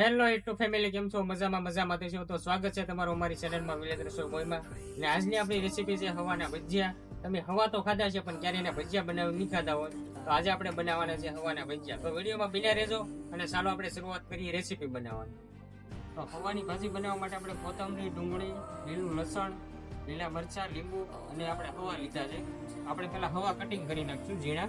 Hello two family કેમ છો? મજામાં મજામાં. છો તો સ્વાગત છે તમારું અમારી ચેનલમાં વિલેજ રસોઈ બોયમાં અને આજની આપણી રેસીપી છે હવાના ભજીયા. તમે હવા તો ખાધા છે, પણ ક્યારે એના ભજીયા બનાવી નહીં ખાધા હોય. તો આજે આપણે બનાવવાના છે હવાના ભજીયા. તો વિડીયોમાં બિના રહેજો, અને ચાલો આપણે શરૂઆત કરીએ રેસીપી બનાવવાની. તો હવાની ભાજી બનાવવા માટે આપણે કોથમરી, ડુંગળી, લીલું લસણ, લીલા મરચાં, લીંબુ અને આપણે હવા લીધા છે. આપણે પહેલાં હવા કટિંગ કરી નાખશું ઝીણા.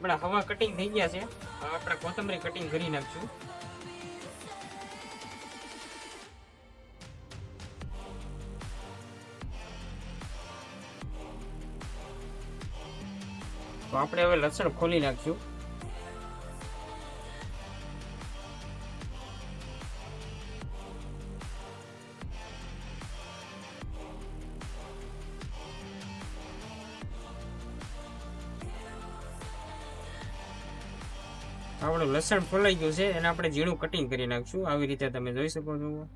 આપણા હવા કટિંગ થઈ ગયા છે. હવે આપણે કોથમરી કટિંગ કરી નાખશું. તો આપણે હવે લસણ ખોલી નાખશું. આપણું લસણ ફોલાઈ ગયું છે એને આપણે ઝીણું કટિંગ કરી નાખશું. આવી રીતે તમે જોઈ શકો છો.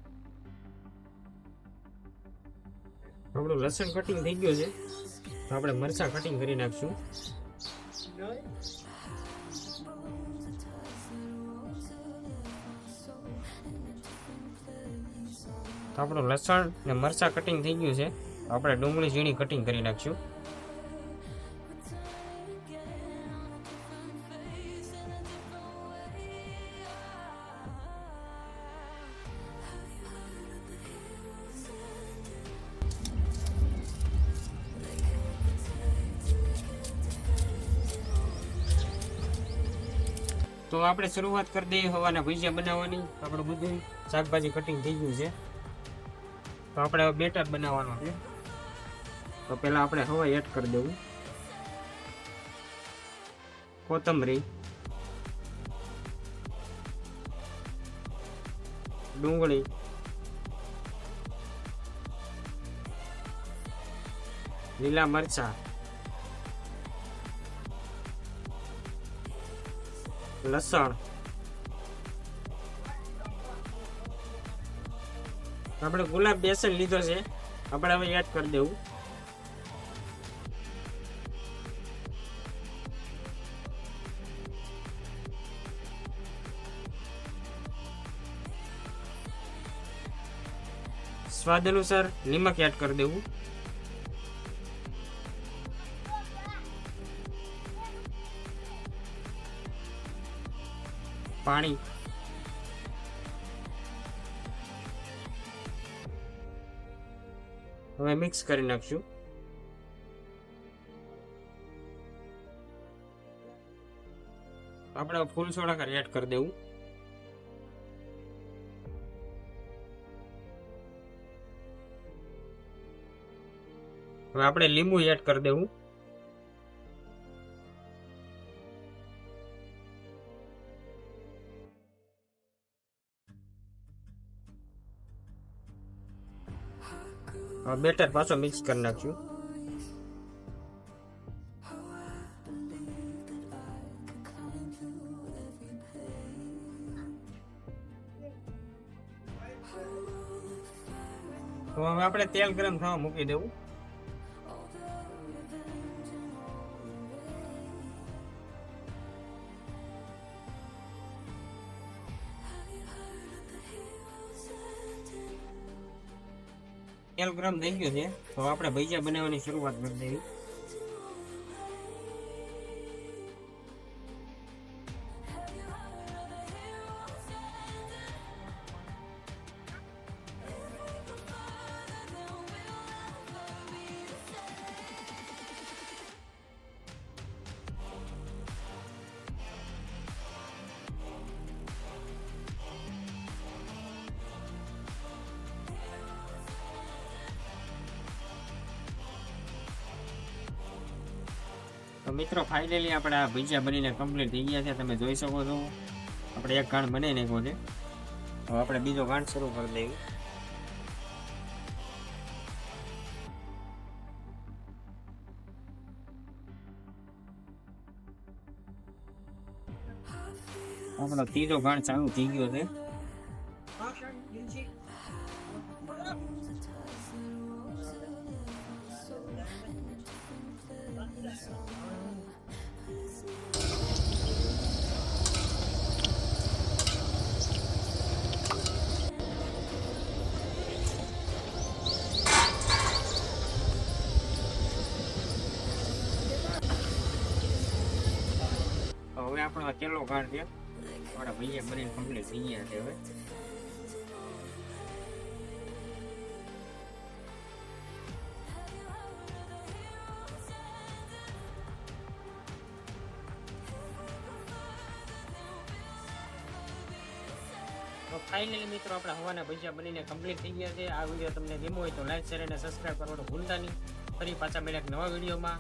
આપણું લસણ કટિંગ થઈ ગયું છે. તો આપણે મરચાં કટિંગ કરી નાખશું. તો આપણું લસણ ને મરચાં કટિંગ થઈ ગયું છે. આપણે ડુંગળી ઝીણી કટિંગ કરી નાખશું. તો આપણે શરૂઆત કરી દઈએ હવાના ભજીયા બનાવવાની. આપણું બધું શાકભાજી કટિંગ થઈ ગયું છે. તો આપણે બેટર બનાવવાનો છે. તો પહેલા આપણે હવા એડ કરી દેવું. કોથમરી. ડુંગળી. લીલા મરચાં. લસણ. આપણે ગુલાબ બેસન લીધો છે. આપણે હવે એડ કરી દેવું. સ્વાદ અનુસાર નિમક એડ કરી દેવું. પાણી. હવે મિક્સ કરી નાખશું. આપણે ફૂલ સોડા એડ કરી દેવું. હવે આપણે લીંબુ એડ કરી દેવું. બેટર પાછો મિક્સ કરી નાખશું તો હવે આપણે તેલ ગરમ થવા મૂકી દેવું. તેલ ગરમ થઈ ગયો છે. તો આપણે ભજીયા બનાવવાની શરૂઆત કરી દેવી મિત્રો ફાઇનલી આપણે આ ભીજા બનીને કમ્પ્લીટ થઈ ગયા છે. તમે જોઈ શકો છો. આપણે એક ગાંઠ બનાવી નાખ્યો છે. હવે આપણે બીજો ગાંઠ શરૂ કરી દઈએ. આપણો ત્રીજો ગાંઠ ચાલુ થઈ ગયો છે. આપણો છેલ્લો ગાણ છે. મારા ભાઈએ બનીને કમ્પ્લીટ થઈ ગયા છે હવે. ફાઇનલી મિત્રો આપણા હવાના ભજીયા બનીને કમ્પ્લીટ થઈ ગયા છે. આ વીડિયો તમને ગમ્યો હોય તો લાઈક શેર અને સબસ્ક્રાઇબ કરવાનું ભૂલતા નહીં. ફરી પાછા મળ્યા નવા વિડીયોમાં